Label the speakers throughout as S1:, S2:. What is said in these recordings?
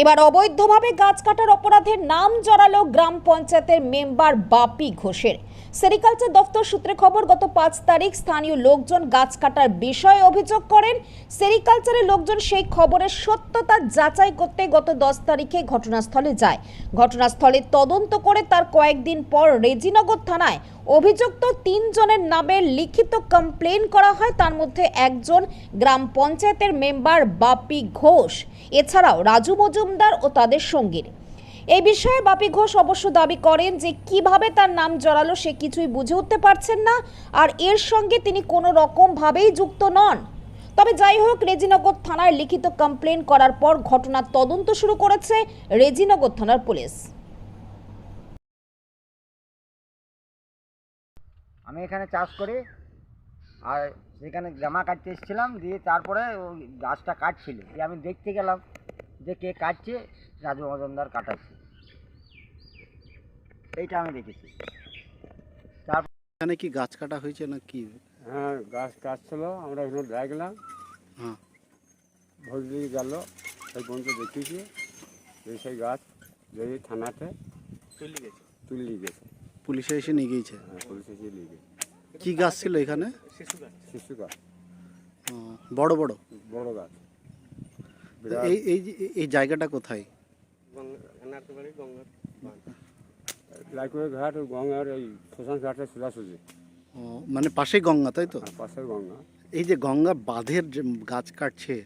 S1: এবার অবৈধভাবে গাছ কাটার অপরাধের নাম জড়ালো গ্রাম পঞ্চায়েতের মেম্বার বাপি ঘোষের। সেরিকালচার দফতর সূত্রে খবর, গত পাঁচ তারিখ স্থানীয় লোকজন গাছ কাটার বিষয়ে অভিযোগ করেন। সেরিকালচারের লোকজন সেই খবরের সত্যতা যাচাই করতে গত দশ তারিখে ঘটনাস্থলে যায়। ঘটনাস্থলে তদন্ত করে তার কয়েকদিন পর রেজিনগর থানায় অভিযুক্ত তিনজনের নামে লিখিত কমপ্লেন করা হয়। তার মধ্যে একজন গ্রাম পঞ্চায়েতের মেম্বার বাপি ঘোষ। এছাড়াও রাজু মজুমদার ও তাদের সঙ্গীর। এই বিষয়ে বাপি ঘোষ অবশ্য দাবি করেন যে কীভাবে তার নাম জড়ালো সে কিছুই বুঝে উঠতে পারছেন না আর এর সঙ্গে তিনি কোনো রকমভাবেই যুক্ত নন। তবে যাই হোক, রেজিনগর থানায় লিখিত কমপ্লেন করার পর ঘটনার তদন্ত শুরু করেছে রেজিনগর থানার পুলিশ।
S2: আমি এখানে চাষ করি। আর সেখানে জামা কাটতে এসেছিলাম দিয়ে তারপরে ওই গাছটা কাটছিল। দিয়ে আমি দেখতে গেলাম যে কে কাটছে রাজু মজুমদার কাটাচ্ছে। এইটা আমি দেখেছি। তারপর
S3: এখানে কি গাছ কাটা হয়েছে না কি?
S4: হ্যাঁ গাছ কাটছিল আমরা এখানে দেখলাম
S3: হ্যাঁ।
S4: ভোট দিয়ে গেল সেই পর্যন্ত দেখেছি। যে সেই গাছ যদি থানাতে তুলি গেছে। তুলি গেছে।
S3: পুলিশে এসে নিয়ে গিয়েছে?
S4: হ্যাঁ পুলিশে এসে নিয়ে গেছে।
S3: কি গাছ ছিল এখানে?
S4: শিশু গাছ
S3: বড় বড়?
S4: বড় গাছ।
S3: এই এই এই জায়গাটা কোথায়?
S4: ঘাট গঙ্গার এই শ্মশান ঘাটে সোজাসুজি।
S3: মানে পাশেই গঙ্গা তাই তো?
S4: পাশের গঙ্গা।
S3: এই যে গঙ্গা বাঁধের যে গাছ কাটছে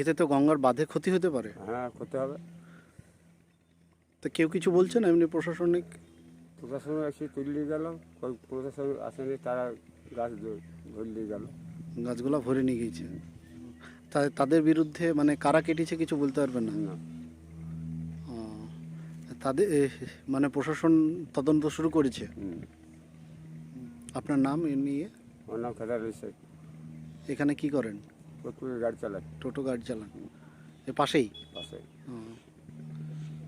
S3: এতে তো গঙ্গার বাঁধে ক্ষতি হতে পারে?
S4: হ্যাঁ করতে হবে।
S3: তো কেউ কিছু বলছে না এমনি প্রশাসনিক?
S4: প্রশাসন এসে তুলে গেল। প্রশাসন আসেনি তারা গাছ ধ- দিয়ে গেল।
S3: গাছগুলো ভরে নিয়ে গিয়েছে। তাদের বিরুদ্ধে মানে কারা কেটেছে কিছু বলতে পারবেন না? তাদের মানে প্রশাসন তদন্ত শুরু করেছে? আপনার নাম নিয়ে
S4: ওর নাম খেদার
S3: এখানে কি করেন?
S4: প্রত্যেকে গাড়ি চালায়।
S3: টোটো গাড়ি চালান। এ পাশেই?
S4: পাশে
S3: ও,